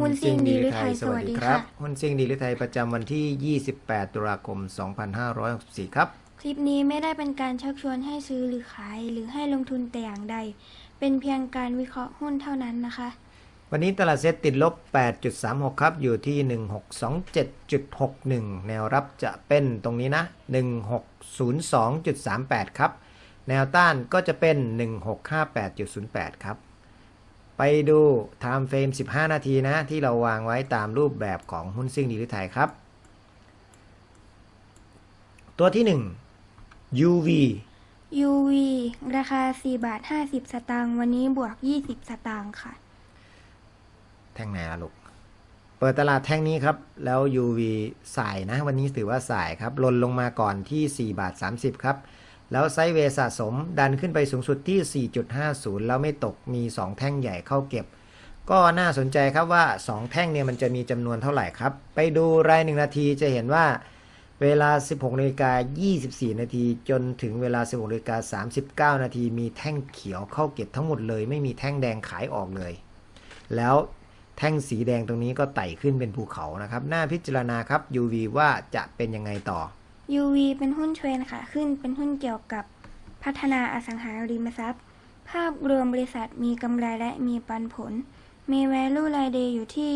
หุ้นซิ่งดีหรือไทยสวัสดีครับหุ้นซิ่งดีหรือไทยประจำวันที่ 28 ตุลาคม 2564 ครับ คลิปนี้ไม่ได้เป็นการชักชวนให้ซื้อหรือขาย หรือให้ลงทุนแต่อย่างใด เป็นเพียงการวิเคราะห์หุ้นเท่านั้นนะคะ วันนี้ตลาดเซ็ตติดลบ 8.36 ครับ อยู่ที่ 1627.61 แนวรับจะเป็นตรงนี้นะ 1602.38 ครับ แนวต้านก็จะเป็น 1658.08 ครับ ไปดู Time Frame 15 นาทีนะ ที่เราวางไว้ตามรูปแบบของหุ้นซิ่งดีหรือไทยครับ ตัวที่ 1 UV UV ราคา 4 บาท 50 สตางค์วันนี้บวก 20 สตางค์ค่ะ แท่งไหนล่ะลูก เปิดตลาดแท่งนี้ครับ แล้ว UV สายนะ วันนี้ถือว่าสายครับลนลงมาก่อนที่ 4 บาท 30 ครับ แล้วไซด์เวย์สะสมดันขึ้นไปสูงสุดที่ 4.50 แล้วไม่ตกมี 2 แท่งใหญ่เข้าเก็บ ก็น่าสนใจครับว่า 2 แท่งเนี่ยมันจะมีจำนวนเท่าไหร่ครับ ไปดูราย1นาทีจะเห็นว่าเวลา 16นาฬิกา24 นาที จนถึงเวลา 16นาฬิกา39 นาที มีแท่งเขียวเข้าเก็บทั้งหมดเลย ไม่มีแท่งแดงขายออกเลย แล้วแท่งสีแดงตรงนี้ก็ไต่ขึ้นเป็นภูเขานะครับ น่าพิจารณาครับ UV ว่าจะเป็นยังไงต่อ UV เป็นหุ้นเทรนค่ะขึ้น เป็นหุ้นเกี่ยวกับพัฒนาอสังหาริมทรัพย์ ภาพรวมบริษัทมีกำไรและมีปันผล มี value รายเดย์อยู่ที่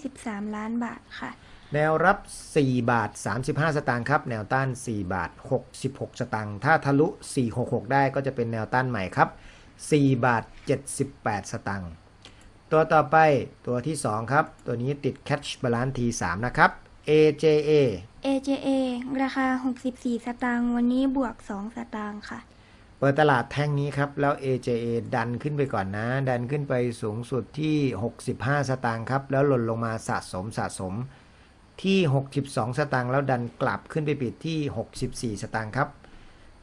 123 ล้านบาทค่ะ แนวรับ 4 บาท 35 สตางค์ครับ แนวต้าน 4 บาท 66 สตางค์ ถ้าทะลุ 466 ได้ก็จะเป็นแนวต้านใหม่ครับ 4 บาท 78 สตางค์ ตัวต่อไปตัวที่ 2 ครับ ตัวนี้ติด Catch Balance T3 นะครับ AJA AJA ราคา 64 สตางค์วันนี้บวก 2 สตางค์ค่ะ เปิดตลาดแท่งนี้ครับ แล้ว AJA ดันขึ้นไปก่อนนะ ดันขึ้นไปสูงสุดที่ 65 สตางค์ครับ แล้วหล่นลงมาสะสมสะสมที่ 62 สตางค์แล้วดันกลับขึ้นไปปิดที่ 64 สตางค์ครับ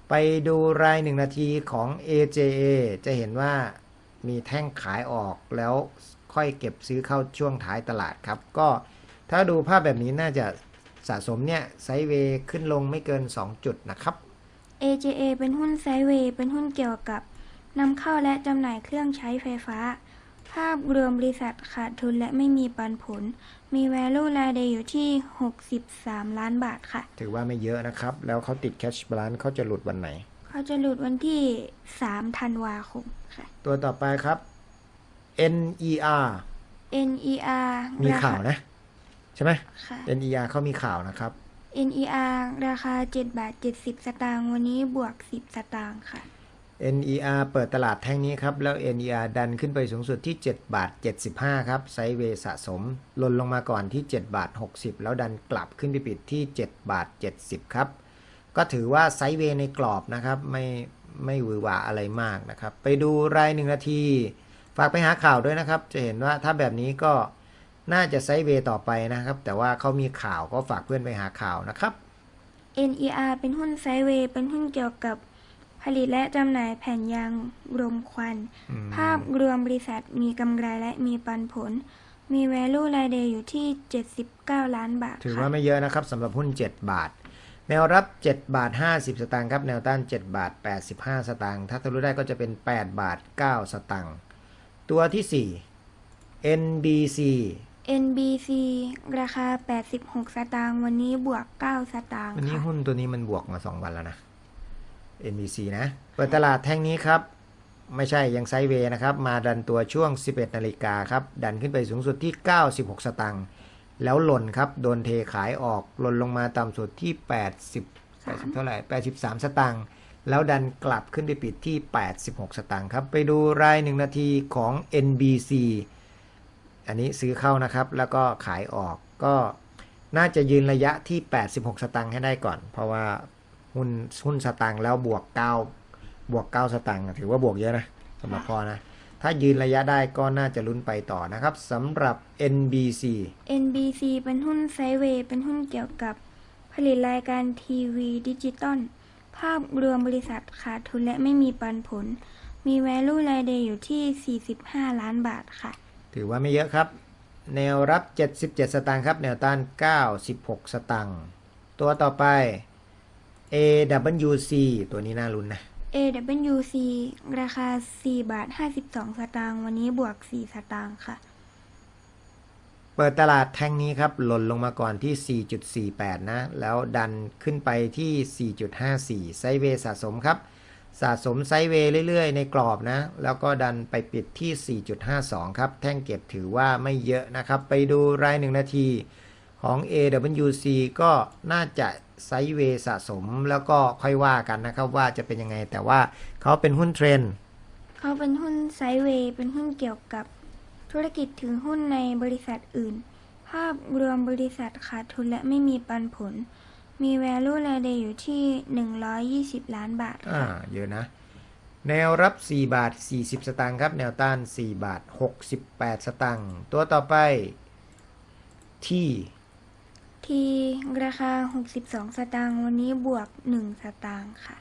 ไปดูราย1นาทีของ AJA จะเห็นว่ามีแท่งขายออกแล้วค่อยเก็บซื้อเข้าช่วงท้ายตลาดครับ ก็ ถ้าดูภาพแบบนี้น่าจะสะสมเนี่ยไซด์เวย์ขึ้นลงไม่เกิน 2 จุดนะครับ AJA เป็นหุ้นไซด์เวย์เป็นหุ้นเกี่ยวกับนำเข้าและจำหน่ายเครื่องใช้ไฟฟ้า ภาพรวมบริษัทขาดทุนและไม่มีปันผล มี value รายเดย์อยู่ที่ 63 ล้านบาทค่ะ ถือว่าไม่เยอะนะครับ แล้วเขาติด Cash Balance เขาจะหลุดวันไหน เขาจะหลุดวันที่ 3 ธันวาคมค่ะ ตัวต่อไปครับ NER NER มีราข่าวนะใช่ไหม ค่ะ NER เขามีข่าวนะครับ NER ราคา 7 บาท 70 สตางค์วันนี้บวก 10 สตางค์ค่ะ NER เปิดตลาดแท่งนี้ครับ แล้ว NER ดันขึ้นไปสูงสุดที่ 7 บาท 75 ครับไซด์เวย์สะสมลนลงมาก่อนที่ 7 บาท 60 แล้วดันกลับขึ้นไปปิดที่ 7 บาท 70 ครับ ก็ถือว่าไซด์เวย์ในกรอบนะครับ ไม่ไม่หวือหวาอะไรมากนะครับ ไปดูรายหนึ่งนาที ฝากไปหาข่าวด้วยนะครับ จะเห็นว่าถ้าแบบนี้ก็ น่าจะไซด์เวย์ต่อไปนะครับ แต่ว่าเขามีข่าวก็ฝากเพื่อนไปหาข่าวนะครับ NER เป็นหุ้นไซด์เวย์เป็นหุ้นเกี่ยวกับผลิตและจำหน่ายแผ่นยางรมควันอืมภาพรวมบริษัทมีกำไรและมีปันผล มี value รายเดย์อยู่ที่ 79 ล้านบาท ถือค่ะว่าไม่เยอะนะครับสำหรับหุ้น 7 บาท แนวรับ 7 บาท 50 สตางค์ครับ แนวต้าน 7 บาท 85 สตางค์ถ้าทะลุได้ก็จะเป็น 8 บาท 9 สตางค์ตัวที่ 4 NBC NBC ราคา 86 สตางค์วันนี้บวก 9 สตางค์วันนี้ค่ะหุ้นตัวนี้มันบวกมา 2 วันแล้วนะ NBC นะ เปิดตลาดแท่งนี้ครับ ไม่ใช่ยังไซด์เวย์นะครับ มาดันตัวช่วง 11 นาฬิกาครับ ดันขึ้นไปสูงสุดที่ 96 สตางค์แล้วหล่นครับ โดนเทขายออกหล่นลงมาต่ำสุดที่ 80 80 เท่าไหร่ 83 สตางค์แล้วดันกลับขึ้นไปปิดที่ 86 สตางค์ครับ ไปดูราย1นาทีของ NBC อันนี้ซื้อเข้านะครับ แล้วก็ขายออกก็น่าจะยืนระยะที่ 86 สตางค์ให้ได้ก่อน เพราะว่าหุ้นหุ้นสตางค์แล้วบวก 9 บวก 9 สตางค์ถือว่าบวกเยอะนะสำหรับพอนะ ถ้ายืนระยะได้ก็น่าจะลุ้นไปต่อนะครับสำหรับ NBC NBC เป็นหุ้นไซเวย์เป็นหุ้นเกี่ยวกับผลิตรายการทีวีดิจิตอลภาพรวมบริษัทขาดทุนและไม่มีปันผล มี value รายเดย์อยู่ที่ 45 ล้านบาทค่ะ ถือว่าไม่เยอะครับ แนวรับ 77 สตางค์ครับ แนวต้าน 96 สตางค์ตัวต่อไป AWC ตัวนี้น่าลุ้นนะ AWC ราคา 4 บาท 52 สตางค์วันนี้บวก 4 สตางค์ค่ะ เปิดตลาดแท่งนี้ครับ หล่นลงมาก่อนที่ 4.48 นะ แล้วดันขึ้นไปที่ 4.54 ไซด์เวย์สะสมครับ สะสมไซด์เวย์เรื่อยๆ ในกรอบนะ แล้วก็ดันไปปิดที่ 4.52 ครับ แท่งเก็บถือว่าไม่เยอะนะครับ ไปดูราย1นาทีของ AWC ก็น่าจะไซด์เวย์สะสมแล้วก็ค่อยว่ากันนะครับว่าจะเป็นยังไง แต่ว่าเขาเป็นหุ้นเทรนเขาเป็นหุ้นไซด์เวย์เป็นหุ้นเกี่ยวกับธุรกิจถือหุ้นในบริษัทอื่น ภาพรวมบริษัทขาดทุนและไม่มีปันผล มี value รายเดอยู่ที่ 120 ล้านบาทอ่าค่ะเยอะนะ แนวรับ 4 บาท 40 สตางค์ครับ แนวต้าน 4 บาท 68 สตางค์ ตัวต่อไปที่ ที่ราคา 62 สตางค์วันนี้บวก 1 สตางค์ค่ะ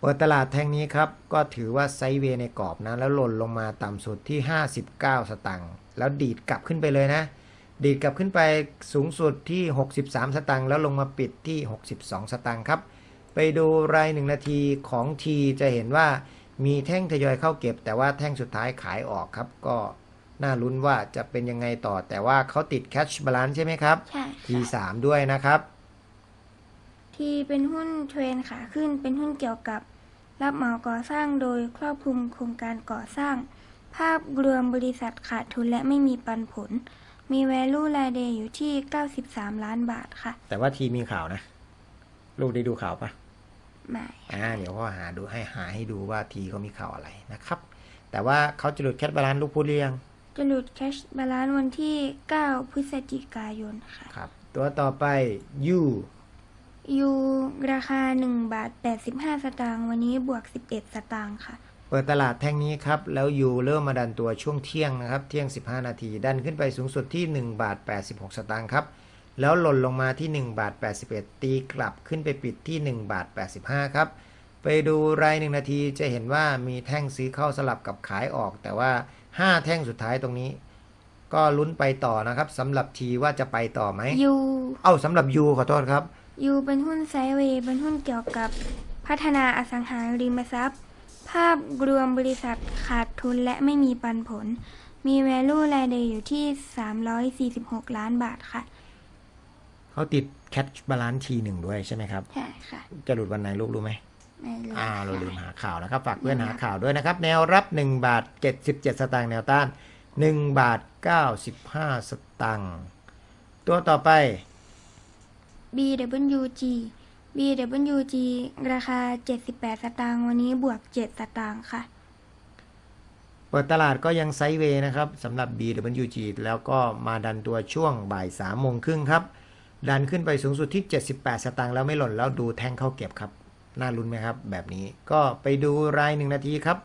เปิดตลาดแท่งนี้ครับ ก็ถือว่าไซด์เวย์ในกรอบนะ แล้วหล่นลงมาต่ำสุดที่ 59 สตางค์ แล้วดีดกลับขึ้นไปเลยนะ ดีดกลับขึ้นไปสูงสุดที่ 63 สตางค์แล้วลงมาปิดที่ 62 สตางค์ครับ ไปดูรายหนึ่งนาทีของทีจะเห็นว่ามีแท่งทยอยเข้าเก็บ แต่ว่าแท่งสุดท้ายขายออกครับ ก็น่าลุ้นว่าจะเป็นยังไงต่อ แต่ว่าเขาติด cash balance ใช่ไหมครับ ใช่ทีค่ะสามด้วยนะครับ ที่เป็นหุ้นเทรนขาขึ้นเป็นหุ้นเกี่ยวกับ รับเหมาก่อสร้างโดยครอบคลุมโครงการก่อสร้าง ภาพรวมบริษัทขาดทุนและไม่มีปันผล มี value รายเดอยู่ที่ 93 ล้านบาทค่ะ แต่ว่าทีมีข่าวนะ ลูกได้ดูข่าวปะหมายอ่าเดี๋ยวพ่อหาดูให้หาให้ดูว่าทีเขามีข่าวอะไรนะครับ แต่ว่าเขาจะหลุดแคทบาลานซ์ลูกพูดเรียงจะหลุด cash balance วันที่ 9 พฤศจิกายนค่ะครับ ตัวต่อไปยูอยู่ราคา 1 บาท 85 สตางค์วันนี้บวก 11 สตางค์ค่ะเปิดตลาดแท่งนี้ครับ แล้วยูเริ่มมาดันตัวช่วงเที่ยงนะครับ เที่ยง 15 นาที ดันขึ้นไปสูงสุดที่ 1 บาท 86 สตางค์ครับ แล้วหล่นลงมาที่ 1 บาท 81 ตีกลับขึ้นไปปิดที่ 1 บาท 85 ครับ ไปดูรายหนึ่งนาทีจะเห็นว่ามีแท่งซื้อเข้าสลับกับขายออก แต่ว่า 5 แท่งสุดท้ายตรงนี้ ก็ลุ้นไปต่อนะครับสำหรับทีว่าจะไปต่อไหมยูเอ้าสำหรับยูขอโทษครับยูเป็นหุ้นไซด์เวย์เป็นหุ้นเกี่ยวกับพัฒนาอสังหาริมทรัพย์ภาพรวมบริษัทขาดทุนและไม่มีปันผล มี value รายเดอยู่ที่ 346 ล้านบาทค่ะ เขาติดแค t บาลานซ์ทีหนึ่งด้วยใช่ไหมครับ ใช่ค่ะ จะหลุดวันไหนลูกรู้ไหมไม่รู้อ่าเราลืมค่ะหาข่าวนะครับ ฝากเพื่อนหาข่าวด้วยนะครับ แนวรับ 1 บาท 77 สตางค์แนวต้าน 1 บาท 95 สตางค์ตัวต่อไป BWG BWG ราคา 78 สตางค์วันนี้บวก 7 สตางค์ค่ะ เปิดตลาดก็ยังไซด์เวย์นะครับสำหรับ BWG แล้วก็มาดันตัวช่วงบ่าย3โมงครึ่งครับ ดันขึ้นไปสูงสุดที่ 78 สตางค์แล้วไม่หล่นแล้วดูแท่งเข้าเก็บครับ น่าลุ้นไหมครับ แบบนี้ก็ไปดูรายหนึ่งนาทีครับ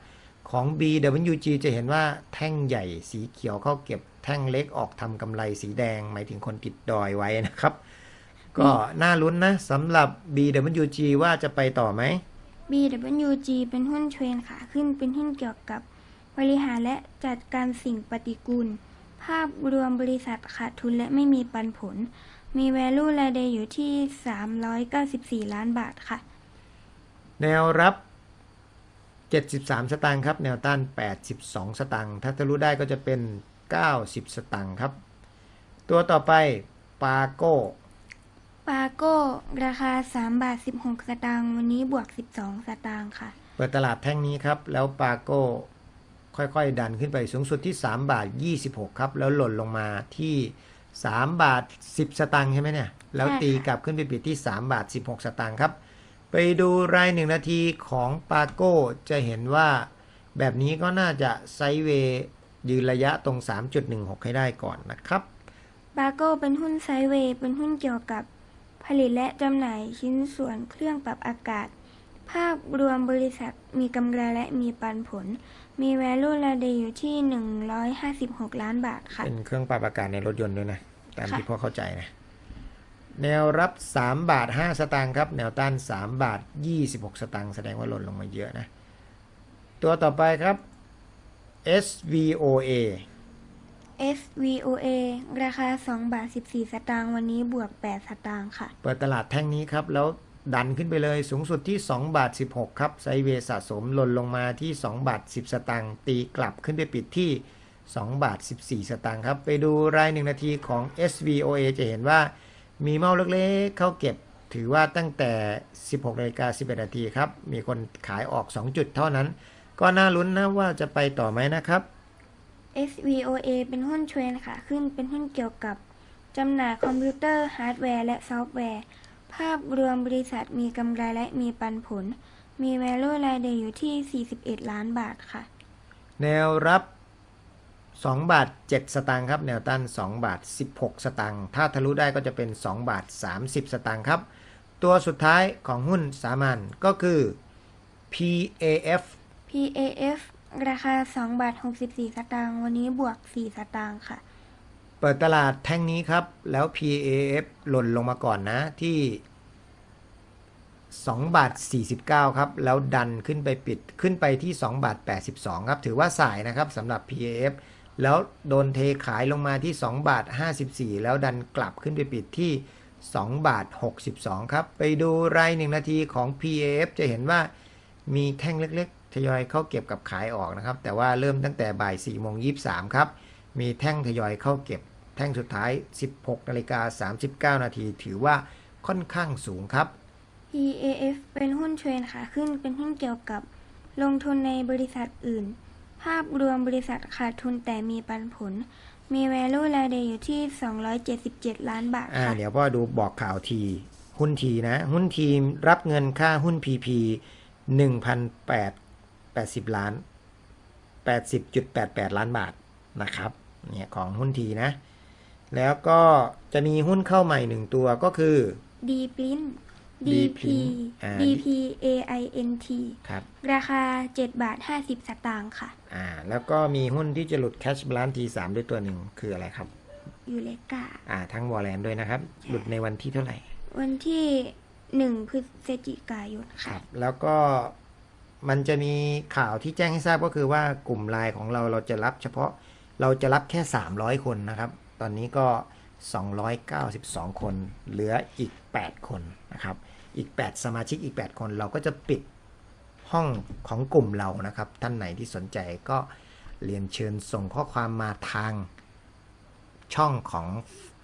ของ BWG จะเห็นว่าแท่งใหญ่สีเขียวเข้าเก็บ แท่งเล็กออกทำกำไรสีแดง หมายถึงคนติดดอยไว้นะครับ ก็น่าลุ้นนะสำหรับ BWG ว่าจะไปต่อไหม BWG เป็นหุ้นเทรนขาขึ้นเป็นหุ้นเกี่ยวกับบริหารและจัดการสิ่งปฏิกูล ภาพรวมบริษัทขาดทุนและไม่มีปันผล มี value รายเดอยู่ที่ 394 ล้านบาทค่ะ แนวรับ 73 สตางค์ครับ แนวต้าน 82 สตางค์ถ้าทะลุได้ก็จะเป็น 90 สตางค์ครับ ตัวต่อไปปาโก้ ปาโก้ ราคา 3 บาท 16 สตางค์วันนี้บวก 12 สตางค์ค่ะ เปิดตลาดแท่งนี้ครับ แล้วปาโก้ ค่อยๆ ดันขึ้นไปสูงสุดที่ 3 บาท 26 ครับ แล้วหล่นลงมาที่ 3 บาท 10 สตางค์ใช่ไหมเนี่ย แล้วใช่ค่ะตีกลับขึ้นไปปิดที่ 3 บาท 16 สตางค์ครับ ไปดูรายหนึ่งนาทีของปาโก้จะเห็นว่าแบบนี้ก็น่าจะไซด์เวย์ยืนระยะตรง 3.16 ให้ได้ก่อนนะครับปาโก้เป็นหุ้นไซด์เวย์เป็นหุ้นเกี่ยวกับผ ลิตและจำหน่ายชิ้นส่วนเครื่องปรับอากาศ ภาพรวมบริษัทมีกำไรและมีปันผล มี value รายเดอยู่ที่ 156 ล้านบาทค่ะ เป็นเครื่องปรับอากาศในรถยนต์ด้วยนะ ตามค่ะที่พ่อเข้าใจนะ แนวรับ 3 บาท 5 สตางค์ครับ แนวต้าน 3 บาท 26 สตางค์แสดงว่าหล่นลงมาเยอะนะ ตัวต่อไปครับ SVOA SVOA ราคา 2 บาท 14 สตางค์วันนี้บวก 8 สตางค์ค่ะ เปิดตลาดแท่งนี้ครับ แล้วดันขึ้นไปเลยสูงสุดที่ 2 บาท 16 ครับไซเวสะสมหล่นลงมาที่ 2 บาท 10 สตางค์ตีกลับขึ้นไปปิดที่ 2 บาท 14 สตางค์ครับ ไปดูราย1นาทีของ SVOA จะเห็นว่า มีเมาเล็กๆเข้าเก็บถือว่าตั้งแต่ 16นาฬิกา11นาทีครับ มีคนขายออก 2 จุดเท่านั้น ก็น่าลุ้นนะว่าจะไปต่อไหมนะครับ SVOA เป็นหุ้นเทรนค่ะขึ้น เป็นหุ้นเกี่ยวกับจำหน่ายคอมพิวเตอร์ฮาร์ดแวร์และซอฟต์แวร์ ภาพรวมบริษัทมีกำไรและมีปันผล มี value รายเดย์อยู่ที่ 41 ล้านบาทค่ะ แนวรับ 2 บาท 7 สตางค์ครับ แนวต้าน2บาท 16 สตางค์ ถ้าทะลุได้ก็จะเป็น 2 บาท 30 สตางค์ครับ ตัวสุดท้ายของหุ้นสามัญก็คือ PAF PAF ราคา2บาท64 สตางค์วันนี้บวก 4 สตางค์ค่ะ เปิดตลาดแท่งนี้ครับ แล้ว PAF หล่นลงมาก่อนนะที่2บาท49 ครับ แล้วดันขึ้นไปปิดขึ้นไปที่2บาท82 ครับ ถือว่าสายนะครับสำหรับ PAF แล้วโดนเทขายลงมาที่2บาท54 แล้วดันกลับขึ้นไปปิดที่2บาท62 ครับ ไปดูราย1นาทีของ PAF จะเห็นว่ามีแท่งเล็ก ทยอยเข้าเก็บกับขายออกนะครับ แต่ว่าเริ่มตั้งแต่บ่าย4โมง23ครับ มีแท่งทยอยเข้าเก็บ แท่งสุดท้าย 16นาฬิกา39 นาที ถือว่าค่อนข้างสูงครับ PAF เป็นหุ้นเทรนค่ะขึ้นเป็นหุ้นเกี่ยวกับลงทุนในบริษัทอื่น ภาพรวมบริษัทขาดทุนแต่มีปันผล มี value รายเดย์อยู่ที่ 277 ล้านบาทอ่าค่ะเดี๋ยวพ่อดูบอกข่าวทีหุ้นทีนะ หุ้นทีมรับเงินค่าหุ้น PP 1,880 ล้าน 80.88 ล้านบาทนะครับเนี่ยของหุ้นทีนะ แล้วก็จะมีหุ้นเข้าใหม่หนึ่งตัวก็คือ D Print DP D-Print อ่า DP AINT ครับ ราคา 7 บาท 50 สตางค์ค่ะ อ่า แล้วก็มีหุ้นที่จะหลุด Cash Balance T3 ด้วยตัวหนึ่งคืออะไรครับ ยูเลกาอ่า ทั้งวอลเลนด้วยนะครับ หลุดในวันที่เท่าไหร่ วันที่ 1 พฤศจิกายนคค่ะรับแล้วก็ มันจะมีข่าวที่แจ้งให้ทราบก็คือว่ากลุ่มไลน์ของเราเราจะรับเฉพาะเราจะรับแค่ 300 คนนะครับ ตอนนี้ก็ 292 คน เหลืออีก 8 คนนะครับ อีก 8 สมาชิกอีก 8 คนเราก็จะปิดห้องของกลุ่มเรานะครับ ท่านไหนที่สนใจก็เรียนเชิญส่งข้อความมาทางช่องของ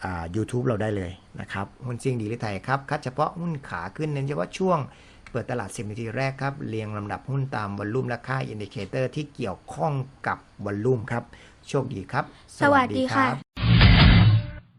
อา YouTube เราได้เลยนะครับ หุ้นซียงดีหรือไทยครับคัดเฉพาะหุ้นขาขึ้นเน้นเฉพาะช่วง ปิดตลาด 10 นาทีแรกครับ เรียงลำดับหุ้นตามวอลลุ่มและค่าอินดิเคเตอร์ที่เกี่ยวข้องกับวอลลุ่มครับ โชคดีครับ สวัสดีค่ะ